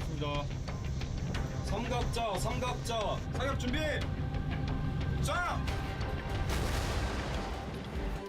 제작하겠습니다. 삼각자 삼각자 사격 준비 자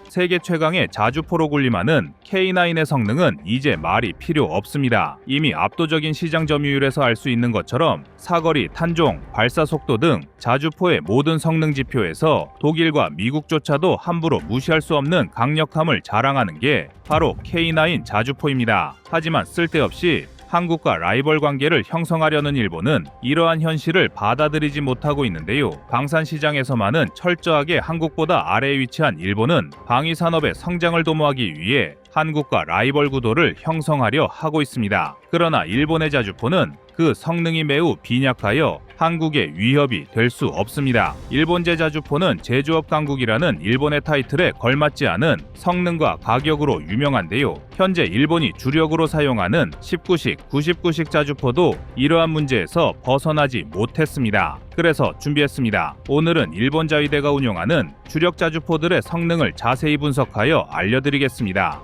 세계 최강의 자주포로 군림하는 K9의 성능은 이제 말이 필요 없습니다. 이미 압도적인 시장 점유율에서 알 수 있는 것처럼 사거리, 탄종, 발사 속도 등 자주포의 모든 성능 지표에서 독일과 미국조차도 함부로 무시할 수 없는 강력함을 자랑하는 게 바로 K9 자주포입니다. 하지만 쓸데없이 한국과 라이벌 관계를 형성하려는 일본은 이러한 현실을 받아들이지 못하고 있는데요. 방산 시장에서만은 철저하게 한국보다 아래에 위치한 일본은 방위 산업의 성장을 도모하기 위해 한국과 라이벌 구도를 형성하려 하고 있습니다. 그러나 일본의 자주포는 그 성능이 매우 빈약하여 한국의 위협이 될 수 없습니다. 일본제 자주포는 제조업 강국이라는 일본의 타이틀에 걸맞지 않은 성능과 가격으로 유명한데요. 현재 일본이 주력으로 사용하는 19식, 99식 자주포도 이러한 문제에서 벗어나지 못했습니다. 그래서 준비했습니다. 오늘은 일본 자위대가 운용하는 주력 자주포들의 성능을 자세히 분석하여 알려드리겠습니다.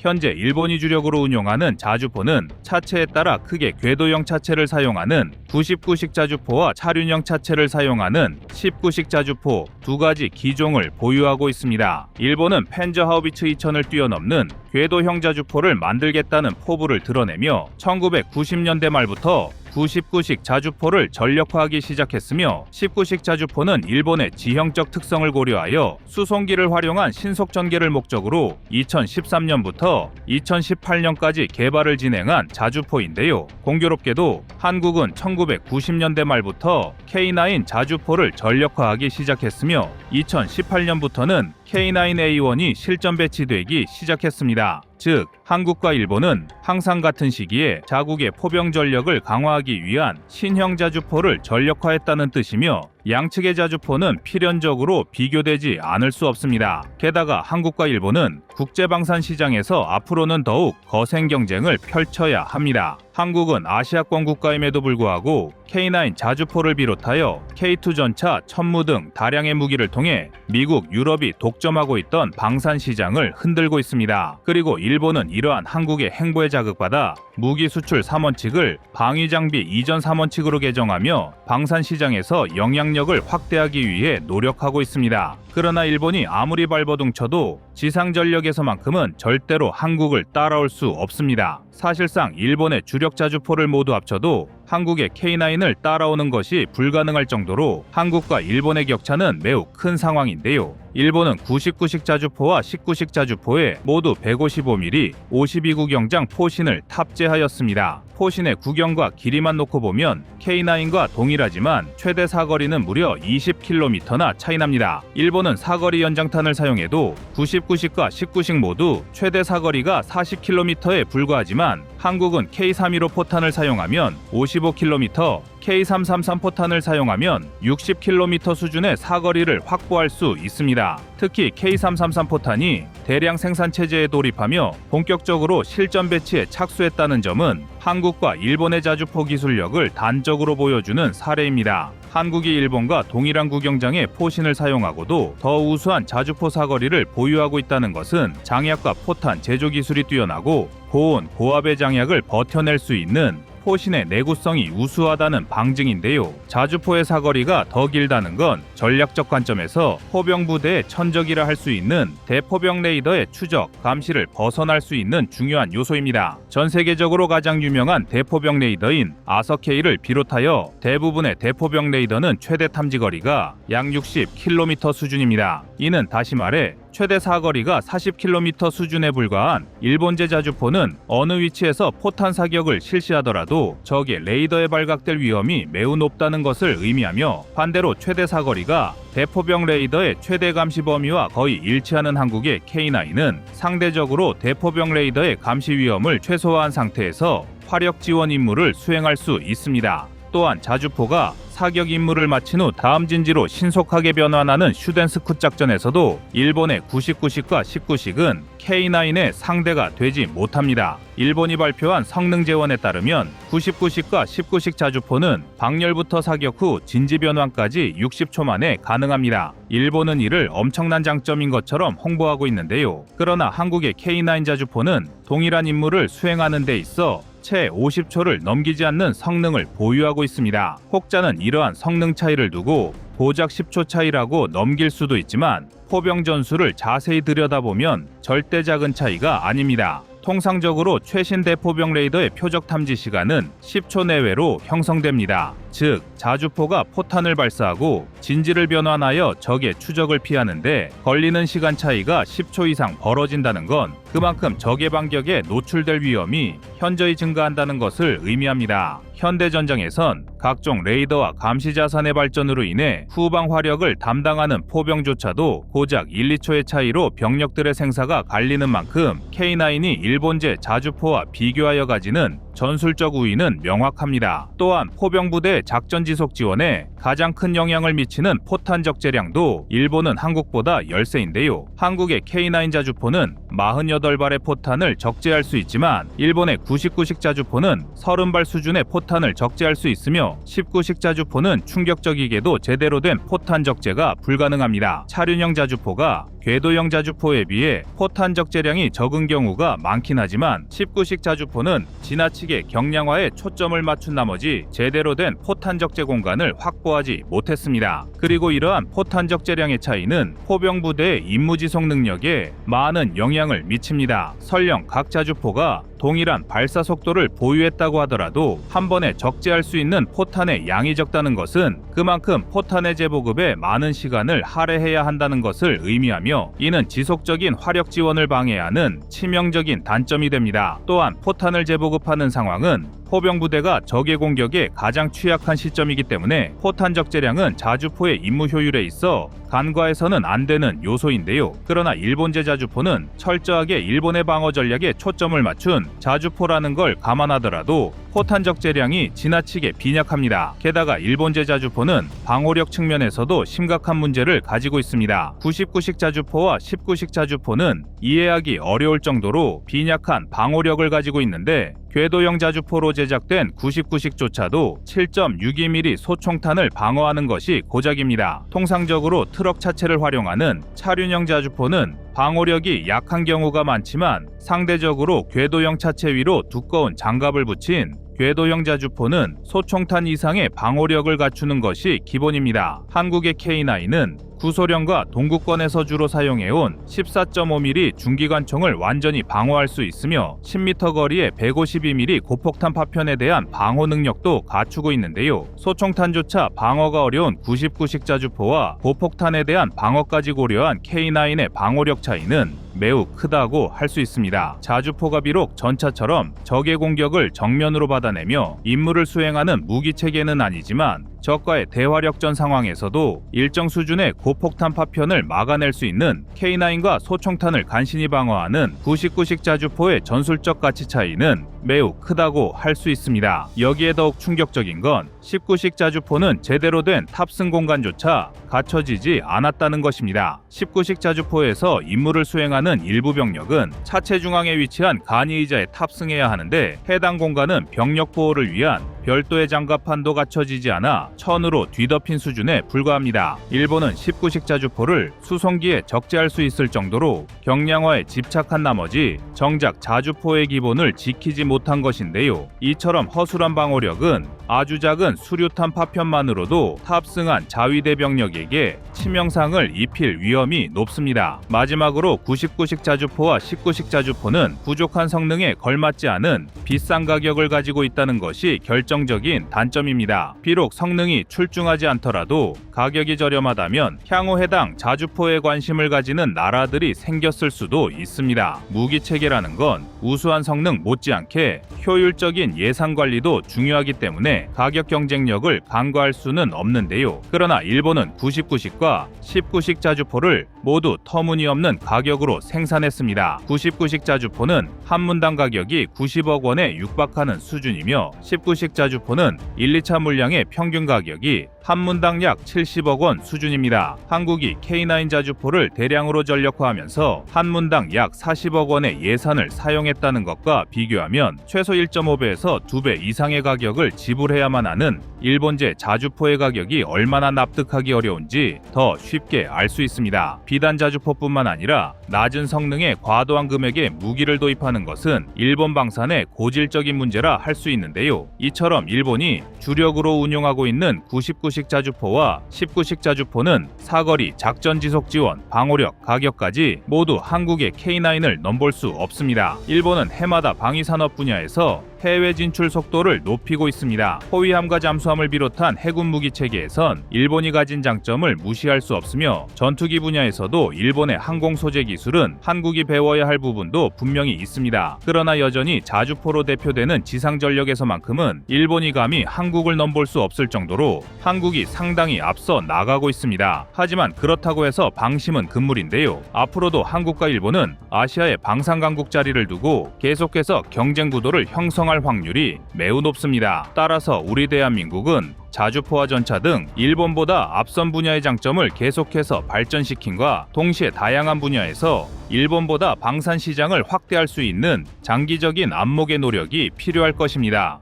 현재 일본이 주력으로 운용하는 자주포는 차체에 따라 크게 궤도형 차체를 사용하는 99식 자주포와 차륜형 차체를 사용하는 19식 자주포 두 가지 기종을 보유하고 있습니다. 일본은 펜저 하우비츠 2000을 뛰어넘는 궤도 형 자주포를 만들겠다는 포부를 드러내며 1990년대 말부터 99식 자주포를 전력화하기 시작했으며 19식 자주포는 일본의 지형적 특성을 고려하여 수송기를 활용한 신속 전개를 목적으로 2013년부터 2018년까지 개발을 진행한 자주포인데요. 공교롭게도 한국은 1990년대 말부터 K9 자주포를 전력화하기 시작했으며 2018년부터는 K9A1이 실전 배치되기 시작했습니다. 즉, 한국과 일본은 항상 같은 시기에 자국의 포병 전력을 강화하기 위한 신형 자주포를 전력화했다는 뜻이며 양측의 자주포는 필연적으로 비교되지 않을 수 없습니다. 게다가 한국과 일본은 국제방산 시장에서 앞으로는 더욱 거센 경쟁을 펼쳐야 합니다. 한국은 아시아권 국가임에도 불구하고 K9 자주포를 비롯하여 K2 전차, 천무 등 다량의 무기를 통해 미국, 유럽이 독점하고 있던 방산 시장을 흔들고 있습니다. 그리고 일본은 이 러한 한국의 행보에 자극받아 무기 수출 3원칙을 방위 장비 이전 3원칙으로 개정하며 방산 시장에서 영향력을 확대하기 위해 노력하고 있습니다. 그러나 일본이 아무리 발버둥쳐도 지상 전력에서만큼은 절대로 한국을 따라올 수 없습니다. 사실상 일본의 주력 자주포를 모두 합쳐도 한국의 K9을 따라오는 것이 불가능할 정도로 한국과 일본의 격차는 매우 큰 상황인데요. 일본은 99식 자주포와 19식 자주포에 모두 155mm 52구 경장 포신을 탑재하였습니다. 포신의 구경과 길이만 놓고 보면 K9과 동일하지만 최대 사거리는 무려 20km나 차이납니다. 일본은 사거리 연장탄을 사용해도 99식과 19식 모두 최대 사거리가 40km에 불과하지만 한국은 K315 포탄을 사용하면 55km, K333 포탄을 사용하면 60km 수준의 사거리를 확보할 수 있습니다. 특히 K333 포탄이 대량 생산 체제에 돌입하며 본격적으로 실전 배치에 착수했다는 점은 한국과 일본의 자주포 기술력을 단적으로 보여주는 사례입니다. 한국이 일본과 동일한 구경장의 포신을 사용하고도 더 우수한 자주포 사거리를 보유하고 있다는 것은 장약과 포탄 제조 기술이 뛰어나고 고온, 고압의 장약을 버텨낼 수 있는 포신의 내구성이 우수하다는 방증인데요. 자주포의 사거리가 더 길다는 건 전략적 관점에서 포병 부대의 천적이라 할 수 있는 대포병 레이더의 추적, 감시를 벗어날 수 있는 중요한 요소입니다. 전 세계적으로 가장 유명한 대포병 레이더인 아서케이를 비롯하여 대부분의 대포병 레이더는 최대 탐지 거리가 약 60km 수준입니다. 이는 다시 말해 최대 사거리가 40km 수준에 불과한 일본제 자주포는 어느 위치에서 포탄 사격을 실시하더라도 적의 레이더에 발각될 위험이 매우 높다는 것을 의미하며 반대로 최대 사거리가 대포병 레이더의 최대 감시 범위와 거의 일치하는 한국의 K9은 상대적으로 대포병 레이더의 감시 위험을 최소화한 상태에서 화력 지원 임무를 수행할 수 있습니다. 또한 자주포가 사격 임무를 마친 후 다음 진지로 신속하게 변환하는 슈덴스쿠 작전에서도 일본의 99식과 19식은 K9의 상대가 되지 못합니다. 일본이 발표한 성능 재원에 따르면 99식과 19식 자주포는 방열부터 사격 후 진지 변환까지 60초 만에 가능합니다. 일본은 이를 엄청난 장점인 것처럼 홍보하고 있는데요. 그러나 한국의 K9 자주포는 동일한 임무를 수행하는 데 있어 채 50초를 넘기지 않는 성능을 보유하고 있습니다. 혹자는 이러한 성능 차이를 두고 고작 10초 차이라고 넘길 수도 있지만 포병 전술을 자세히 들여다보면 절대 작은 차이가 아닙니다. 통상적으로 최신 대포병 레이더의 표적 탐지 시간은 10초 내외로 형성됩니다. 즉, 자주포가 포탄을 발사하고 진지를 변환하여 적의 추적을 피하는데 걸리는 시간 차이가 10초 이상 벌어진다는 건 그만큼 적의 반격에 노출될 위험이 현저히 증가한다는 것을 의미합니다. 현대 전장에선 각종 레이더와 감시 자산의 발전으로 인해 후방 화력을 담당하는 포병조차도 고작 1, 2초의 차이로 병력들의 생사가 갈리는 만큼 K9이 일본제 자주포와 비교하여 가지는 전술적 우위는 명확합니다. 또한 포병부대 작전 지속 지원에 가장 큰 영향을 미치는 포탄 적재량도 일본은 한국보다 열세인데요. 한국의 K9 자주포는 48발의 포탄을 적재할 수 있지만 일본의 99식 자주포는 30발 수준의 포탄을 적재할 수 있으며 19식 자주포는 충격적이게도 제대로 된 포탄 적재가 불가능합니다. 차륜형 자주포가 궤도형 자주포에 비해 포탄 적재량이 적은 경우가 많긴 하지만 19식 자주포는 지나치게 경량화에 초점을 맞춘 나머지 제대로 된 포탄 적재 공간을 확보하지 못했습니다. 그리고 이러한 포탄 적재량의 차이는 포병 부대의 임무 지속 능력에 많은 영향을 미칩니다. 설령 각 자주포가 동일한 발사 속도를 보유했다고 하더라도 한 번에 적재할 수 있는 포탄의 양이 적다는 것은 그만큼 포탄의 재보급에 많은 시간을 할애해야 한다는 것을 의미하며 이는 지속적인 화력 지원을 방해하는 치명적인 단점이 됩니다. 또한 포탄을 재보급하는 상황은 포병 부대가 적의 공격에 가장 취약한 시점이기 때문에 포탄 적재량은 자주포의 임무 효율에 있어 간과해서는 안 되는 요소인데요. 그러나 일본제 자주포는 철저하게 일본의 방어 전략에 초점을 맞춘 자주포라는 걸 감안하더라도 포탄 적 재량이 지나치게 빈약합니다. 게다가 일본제 자주포는 방호력 측면에서도 심각한 문제를 가지고 있습니다. 99식 자주포와 19식 자주포는 이해하기 어려울 정도로 빈약한 방호력을 가지고 있는데 궤도형 자주포로 제작된 99식조차도 7.62mm 소총탄을 방어하는 것이 고작입니다. 통상적으로 트럭 차체를 활용하는 차륜형 자주포는 방호력이 약한 경우가 많지만 상대적으로 궤도형 차체 위로 두꺼운 장갑을 붙인 궤도형 자주포는 소총탄 이상의 방호력을 갖추는 것이 기본입니다. 한국의 K9은 구소련과 동구권에서 주로 사용해온 14.5mm 중기관총을 완전히 방어할 수 있으며 10m 거리의 152mm 고폭탄 파편에 대한 방어 능력도 갖추고 있는데요. 소총탄조차 방어가 어려운 99식 자주포와 고폭탄에 대한 방어까지 고려한 K9의 방어력 차이는 매우 크다고 할 수 있습니다. 자주포가 비록 전차처럼 적의 공격을 정면으로 받아내며 임무를 수행하는 무기 체계는 아니지만 적과의 대화력전 상황에서도 일정 수준의 고폭탄 파편을 막아낼 수 있는 K9과 소총탄을 간신히 방어하는 99식 자주포의 전술적 가치 차이는 매우 크다고 할 수 있습니다. 여기에 더욱 충격적인 건 19식 자주포는 제대로 된 탑승 공간조차 갖춰지지 않았다는 것입니다. 19식 자주포에서 임무를 수행하는 일부 병력은 차체 중앙에 위치한 간이의자에 탑승해야 하는데 해당 공간은 병력 보호를 위한 별도의 장갑판도 갖춰지지 않아 천으로 뒤덮인 수준에 불과합니다. 일본은 19식 자주포를 수송기에 적재할 수 있을 정도로 경량화에 집착한 나머지 정작 자주포의 기본을 지키지 못한 것인데요. 이처럼 허술한 방어력은 아주 작은 수류탄 파편만으로도 탑승한 자위대 병력에게 치명상을 입힐 위험이 높습니다. 마지막으로 99식 자주포와 19식 자주포는 부족한 성능에 걸맞지 않은 비싼 가격을 가지고 있다는 것이 결정적인 단점입니다. 비록 성능이 출중하지 않더라도 가격이 저렴하다면 향후 해당 자주포에 관심을 가지는 나라들이 생겼을 수도 있습니다. 무기 체계라는 건 우수한 성능 못지않게 효율적인 예산 관리도 중요하기 때문에 가격 경쟁력을 간과할 수는 없는데요. 그러나 일본은 99식과 19식 자주포를 모두 터무니없는 가격으로 생산했습니다. 99식 자주포는 한 문당 가격이 90억 원에 육박하는 수준이며 19식 자주포는 1, 2차 물량의 평균 가격이 한 문당 약 70억 원 수준입니다. 한국이 K9 자주포를 대량으로 전력화하면서 한 문당 약 40억 원의 예산을 사용했다는 것과 비교하면 최소 1.5배에서 2배 이상의 가격을 지불해야만 하는 일본제 자주포의 가격이 얼마나 납득하기 어려운지 더 쉽게 알 수 있습니다. 비단 자주포뿐만 아니라 낮은 성능의 과도한 금액의 무기를 도입하는 것은 일본 방산의 고질적인 문제라 할 수 있는데요. 이처럼 일본이 주력으로 운용하고 있는 99식 자주포와 19식 자주포는 사거리, 작전 지속 지원, 방호력, 가격까지 모두 한국의 K9을 넘볼 수 없습니다. 일본은 해마다 방위 산업 분야에서 해외 진출 속도를 높이고 있습니다. 호위함과 잠수함을 비롯한 해군 무기 체계에선 일본이 가진 장점을 무시할 수 없으며 전투기 분야에서도 일본의 항공 소재 기술은 한국이 배워야 할 부분도 분명히 있습니다. 그러나 여전히 자주포로 대표되는 지상 전력에서만큼은 일본이 감히 한국을 넘볼 수 없을 정도로 한국 이 상당히 앞서 나가고 있습니다. 하지만 그렇다고 해서 방심은 금물인데요. 앞으로도 한국과 일본은 아시아의 방산 강국 자리를 두고 계속해서 경쟁 구도를 형성할 확률이 매우 높습니다. 따라서 우리 대한민국은 자주포와 전차 등 일본보다 앞선 분야의 장점을 계속해서 발전시킨과 동시에 다양한 분야에서 일본보다 방산 시장을 확대할 수 있는 장기적인 안목의 노력이 필요할 것입니다.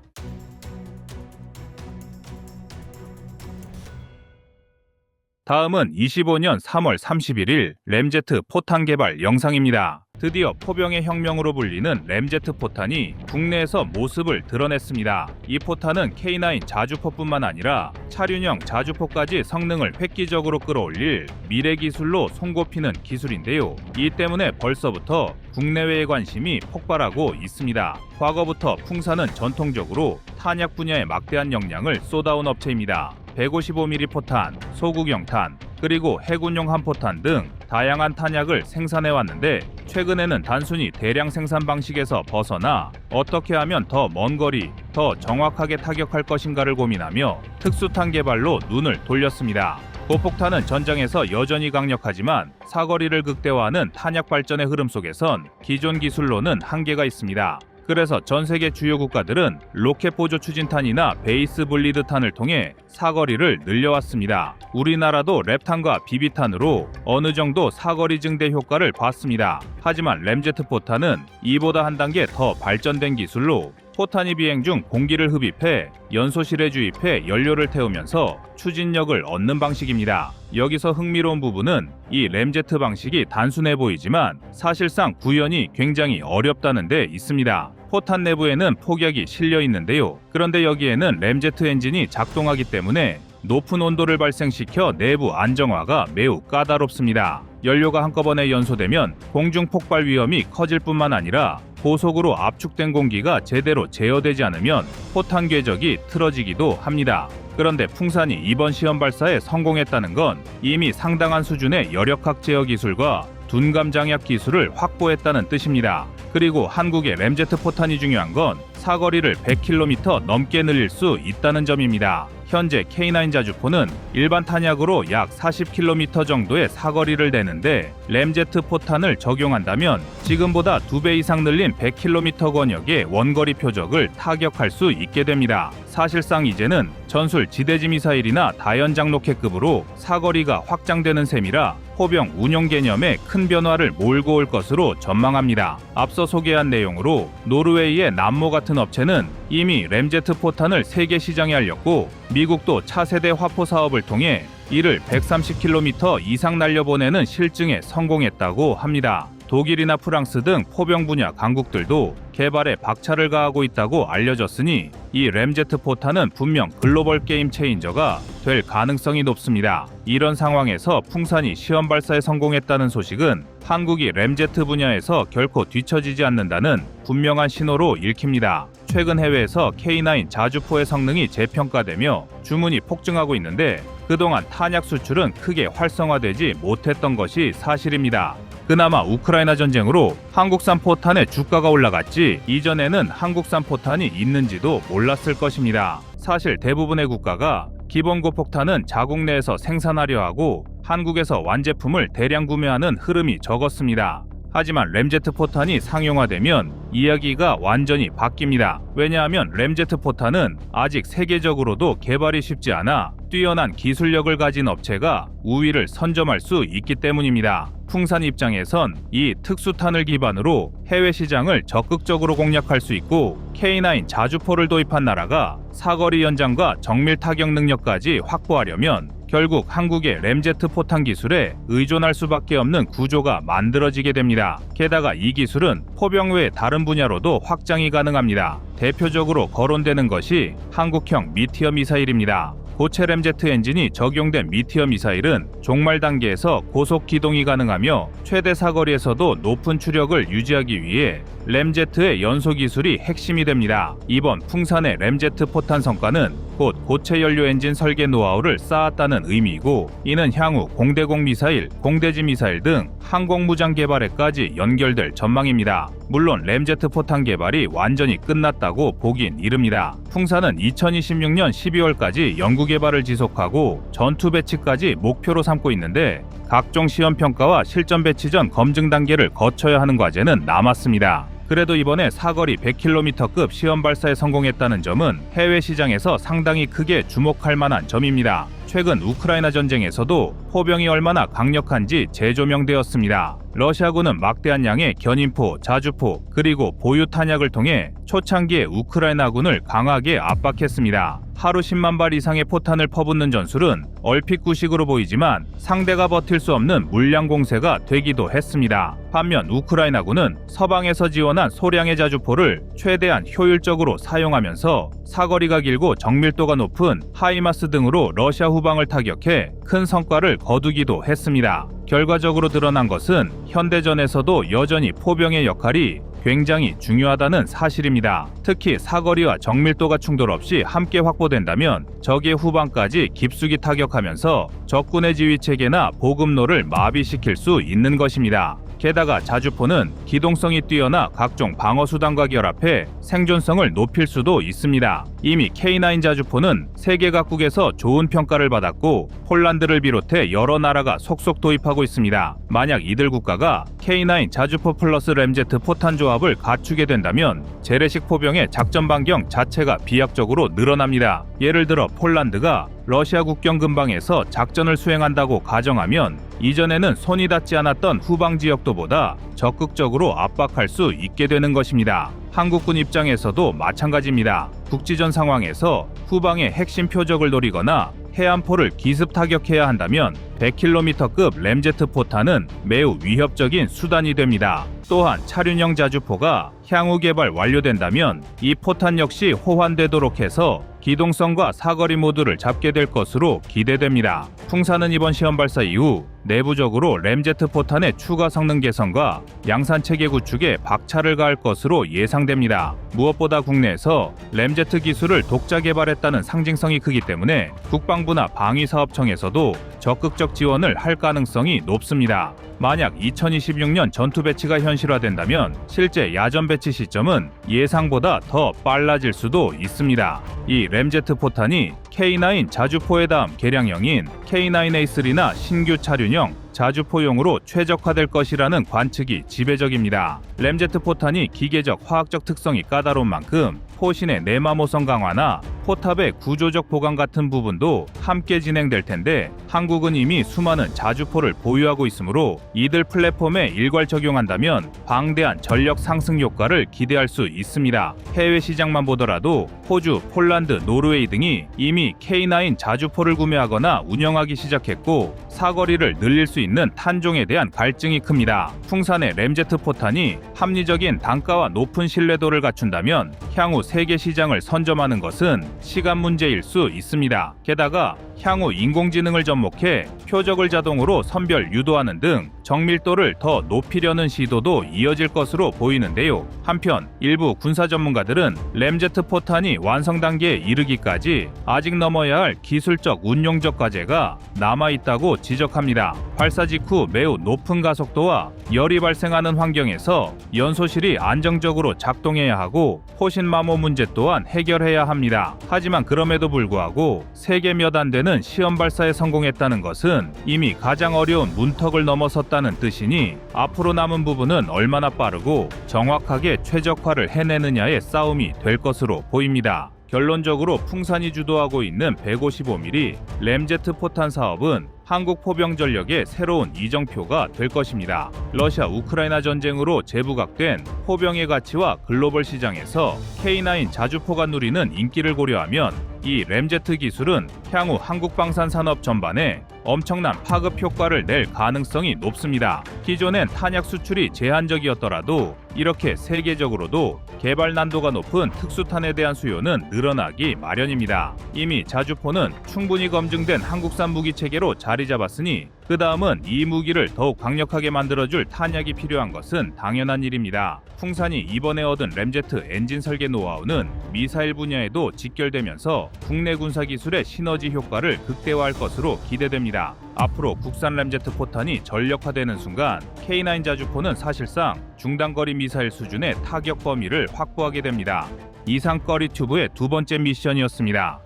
다음은 25년 3월 31일 램제트 포탄 개발 영상입니다. 드디어 포병의 혁명으로 불리는 램제트 포탄이 국내에서 모습을 드러냈습니다. 이 포탄은 K9 자주포뿐만 아니라 차륜형 자주포까지 성능을 획기적으로 끌어올릴 미래 기술로 손꼽히는 기술인데요. 이 때문에 벌써부터 국내외의 관심이 폭발하고 있습니다. 과거부터 풍사는 전통적으로 탄약 분야에 막대한 역량을 쏟아온 업체입니다. 155mm 포탄, 소국영탄, 그리고 해군용 한포탄 등 다양한 탄약을 생산해 왔는데 최근에는 단순히 대량 생산 방식에서 벗어나 어떻게 하면 더 먼 거리, 더 정확하게 타격할 것인가를 고민하며 특수탄 개발로 눈을 돌렸습니다. 고폭탄은 전장에서 여전히 강력하지만 사거리를 극대화하는 탄약 발전의 흐름 속에선 기존 기술로는 한계가 있습니다. 그래서 전 세계 주요 국가들은 로켓 보조 추진탄이나 베이스 블리드탄을 통해 사거리를 늘려왔습니다. 우리나라도 랩탄과 비비탄으로 어느 정도 사거리 증대 효과를 봤습니다. 하지만 램제트 포탄은 이보다 한 단계 더 발전된 기술로 포탄이 비행 중 공기를 흡입해 연소실에 주입해 연료를 태우면서 추진력을 얻는 방식입니다. 여기서 흥미로운 부분은 이 램제트 방식이 단순해 보이지만 사실상 구현이 굉장히 어렵다는 데 있습니다. 포탄 내부에는 폭약이 실려 있는데요. 그런데 여기에는 램제트 엔진이 작동하기 때문에 높은 온도를 발생시켜 내부 안정화가 매우 까다롭습니다. 연료가 한꺼번에 연소되면 공중 폭발 위험이 커질 뿐만 아니라 고속으로 압축된 공기가 제대로 제어되지 않으면 포탄 궤적이 틀어지기도 합니다. 그런데 풍산이 이번 시험 발사에 성공했다는 건 이미 상당한 수준의 열역학 제어 기술과 둔감 장약 기술을 확보했다는 뜻입니다. 그리고 한국의 램제트 포탄이 중요한 건 사거리를 100km 넘게 늘릴 수 있다는 점입니다. 현재 K9 자주포는 일반 탄약으로 약 40km 정도의 사거리를 내는데 램제트 포탄을 적용한다면 지금보다 2배 이상 늘린 100km 권역의 원거리 표적을 타격할 수 있게 됩니다. 사실상 이제는 전술 지대지 미사일이나 다연장 로켓급으로 사거리가 확장되는 셈이라 포병 운용 개념에 큰 변화를 몰고 올 것으로 전망합니다. 앞서 소개한 내용으로 노르웨이의 남모 같은 업체는 이미 램제트 포탄을 세계 시장에 알렸고 미국도 차세대 화포 사업을 통해 이를 130km 이상 날려보내는 실증에 성공했다고 합니다. 독일이나 프랑스 등 포병 분야 강국들도 개발에 박차를 가하고 있다고 알려졌으니 이 램제트 포탄은 분명 글로벌 게임 체인저가 될 가능성이 높습니다. 이런 상황에서 풍산이 시험 발사에 성공했다는 소식은 한국이 램제트 분야에서 결코 뒤처지지 않는다는 분명한 신호로 읽힙니다. 최근 해외에서 K9 자주포의 성능이 재평가되며 주문이 폭증하고 있는데 그동안 탄약 수출은 크게 활성화되지 못했던 것이 사실입니다. 그나마 우크라이나 전쟁으로 한국산 포탄의 주가가 올라갔지 이전에는 한국산 포탄이 있는지도 몰랐을 것입니다. 사실 대부분의 국가가 기본고 폭탄은 자국 내에서 생산하려 하고 한국에서 완제품을 대량 구매하는 흐름이 적었습니다. 하지만 램제트 포탄이 상용화되면 이야기가 완전히 바뀝니다. 왜냐하면 램제트 포탄은 아직 세계적으로도 개발이 쉽지 않아 뛰어난 기술력을 가진 업체가 우위를 선점할 수 있기 때문입니다. 풍산 입장에선 이 특수탄을 기반으로 해외 시장을 적극적으로 공략할 수 있고 K9 자주포를 도입한 나라가 사거리 연장과 정밀 타격 능력까지 확보하려면 결국 한국의 램제트 포탄 기술에 의존할 수밖에 없는 구조가 만들어지게 됩니다. 게다가 이 기술은 포병 외 다른 분야로도 확장이 가능합니다. 대표적으로 거론되는 것이 한국형 미티어 미사일입니다. 고체 램제트 엔진이 적용된 미티어 미사일은 종말 단계에서 고속 기동이 가능하며 최대 사거리에서도 높은 추력을 유지하기 위해 램제트의 연소 기술이 핵심이 됩니다. 이번 풍산의 램제트 포탄 성과는 곧 고체 연료 엔진 설계 노하우를 쌓았다는 의미이고 이는 향후 공대공 미사일, 공대지 미사일 등 항공무장 개발에까지 연결될 전망입니다. 물론 램제트 포탄 개발이 완전히 끝났다고 보긴 이릅니다. 풍산은 2026년 12월까지 연구 개발을 지속하고 전투 배치까지 목표로 삼고 있는데 각종 시험 평가와 실전 배치 전 검증 단계를 거쳐야 하는 과제는 남았습니다. 그래도 이번에 사거리 100km급 시험 발사에 성공했다는 점은 해외 시장에서 상당히 크게 주목할 만한 점입니다. 최근 우크라이나 전쟁에서도 포병이 얼마나 강력한지 재조명되었습니다. 러시아군은 막대한 양의 견인포, 자주포, 그리고 보유 탄약을 통해 초창기에 우크라이나군을 강하게 압박했습니다. 하루 10만 발 이상의 포탄을 퍼붓는 전술은 얼핏 구식으로 보이지만 상대가 버틸 수 없는 물량 공세가 되기도 했습니다. 반면 우크라이나군은 서방에서 지원한 소량의 자주포를 최대한 효율적으로 사용하면서 사거리가 길고 정밀도가 높은 하이마스 등으로 러시아 후 방을 타격해 큰 성과를 거두기도 했습니다. 결과적으로 드러난 것은 현대전에서도 여전히 포병의 역할이 굉장히 중요하다는 사실입니다. 특히 사거리와 정밀도가 충돌 없이 함께 확보된다면 적의 후방까지 깊숙이 타격하면서 적군의 지휘 체계나 보급로를 마비시킬 수 있는 것입니다. 게다가 자주포는 기동성이 뛰어나 각종 방어 수단과 결합해 생존성을 높일 수도 있습니다. 이미 K9 자주포는 세계 각국에서 좋은 평가를 받았고 폴란드를 비롯해 여러 나라가 속속 도입하고 있습니다. 만약 이들 국가가 K9 자주포 플러스 램제트 포탄 조합을 갖추게 된다면 재래식 포병의 작전 반경 자체가 비약적으로 늘어납니다. 예를 들어 폴란드가 러시아 국경 근방에서 작전을 수행한다고 가정하면 이전에는 손이 닿지 않았던 후방 지역도보다 적극적으로 압박할 수 있게 되는 것입니다. 한국군 입장에서도 마찬가지입니다. 국지전 상황에서 후방의 핵심 표적을 노리거나 해안포를 기습 타격해야 한다면 100km급 램제트 포탄은 매우 위협적인 수단이 됩니다. 또한 차륜형 자주포가 향후 개발 완료된다면 이 포탄 역시 호환되도록 해서 기동성과 사거리 모두를 잡게 될 것으로 기대됩니다. 풍사는 이번 시험 발사 이후 내부적으로 램제트 포탄의 추가 성능 개선과 양산 체계 구축에 박차를 가할 것으로 예상됩니다. 무엇보다 국내에서 램제트 기술을 독자 개발했다는 상징성이 크기 때문에 국방부나 방위사업청에서도 적극적 지원을 할 가능성이 높습니다. 만약 2026년 전투 배치가 현실화된다면 실제 야전 배치 시점은 예상보다 더 빨라질 수도 있습니다. 이 램제트 포탄이 K9 자주포의 다음 개량형인 K9A3나 신규 차륜형 자주 포용으로 최적화될 것이라는 관측이 지배적입니다. 램제트 포탄이 기계적 화학적 특성이 까다로운 만큼 포신의 내마모성 강화나 포탑의 구조적 보강 같은 부분도 함께 진행될 텐데 한국은 이미 수많은 자주포를 보유하고 있으므로 이들 플랫폼에 일괄 적용한다면 방대한 전력 상승 효과를 기대할 수 있습니다. 해외 시장만 보더라도 호주, 폴란드, 노르웨이 등이 이미 K9 자주포를 구매하거나 운영하기 시작했고 사거리를 늘릴 수 있는 탄종에 대한 갈증이 큽니다. 풍산의 램제트 포탄이 합리적인 단가와 높은 신뢰도를 갖춘다면 향후 세계 시장을 선점하는 것은 시간 문제일 수 있습니다. 게다가 향후 인공지능을 접목해 표적을 자동으로 선별 유도하는 등 정밀도를 더 높이려는 시도도 이어질 것으로 보이는데요. 한편 일부 군사 전문가들은 램제트 포탄이 완성 단계에 이르기까지 아직 넘어야 할 기술적 운용적 과제가 남아 있다고 지적합니다. 발사 발사 직후 매우 높은 가속도와 열이 발생하는 환경에서 연소실이 안정적으로 작동해야 하고 포신 마모 문제 또한 해결해야 합니다. 하지만 그럼에도 불구하고 세계 몇 안 되는 시험 발사에 성공했다는 것은 이미 가장 어려운 문턱을 넘어섰다는 뜻이니 앞으로 남은 부분은 얼마나 빠르고 정확하게 최적화를 해내느냐의 싸움이 될 것으로 보입니다. 결론적으로 풍산이 주도하고 있는 155mm 램제트 포탄 사업은 한국 포병전력의 새로운 이정표가 될 것입니다. 러시아 우크라이나 전쟁으로 재부각된 포병의 가치와 글로벌 시장에서 K9 자주포가 누리는 인기를 고려하면 이 램제트 기술은 향후 한국 방산 산업 전반에 엄청난 파급 효과를 낼 가능성이 높습니다. 기존엔 탄약 수출이 제한적이었더라도 이렇게 세계적으로도 개발 난도가 높은 특수탄에 대한 수요는 늘어나기 마련입니다. 이미 자주포는 충분히 검증된 한국산 무기 체계로 자리 잡았으니 그 다음은 이 무기를 더욱 강력하게 만들어줄 탄약이 필요한 것은 당연한 일입니다. 풍산이 이번에 얻은 램제트 엔진 설계 노하우는 미사일 분야에도 직결되면서 국내 군사 기술의 시너지 효과를 극대화할 것으로 기대됩니다. 앞으로 국산 램제트 포탄이 전력화되는 순간 K9 자주포는 사실상 중단거리 미사일 수준의 타격 범위를 확보하게 됩니다. 이상 꺼리 튜브의 두 번째 미션이었습니다.